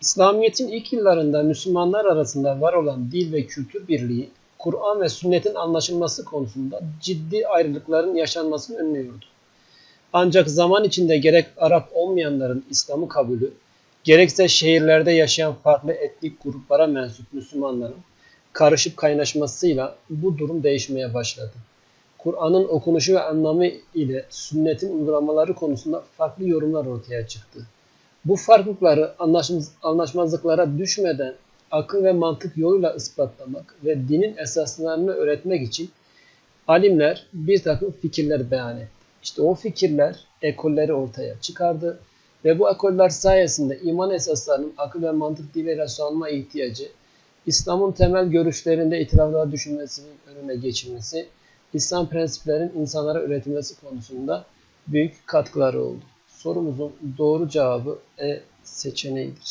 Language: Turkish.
İslamiyet'in ilk yıllarında Müslümanlar arasında var olan dil ve kültür birliği, Kur'an ve sünnetin anlaşılması konusunda ciddi ayrılıkların yaşanmasını önlüyordu. Ancak zaman içinde gerek Arap olmayanların İslam'ı kabulü, gerekse şehirlerde yaşayan farklı etnik gruplara mensup Müslümanların karışıp kaynaşmasıyla bu durum değişmeye başladı. Kur'an'ın okunuşu ve anlamı ile sünnetin uygulamaları konusunda farklı yorumlar ortaya çıktı. Bu farklılıkları anlaşmaz- anlaşmazlıklara düşmeden akıl ve mantık yoluyla ispatlamak ve dinin esaslarını öğretmek için alimler bir takım fikirler beyan etti. İşte o fikirler ekolleri ortaya çıkardı ve bu ekoller sayesinde iman esaslarının akıl ve mantık diliyle sunulma ihtiyacı, İslam'ın temel görüşlerinde itiraflara düşünmesinin önüne geçilmesi, İslam prensiplerinin insanlara öğretilmesi konusunda büyük katkıları oldu. Sorumuzun doğru cevabı E seçeneğidir.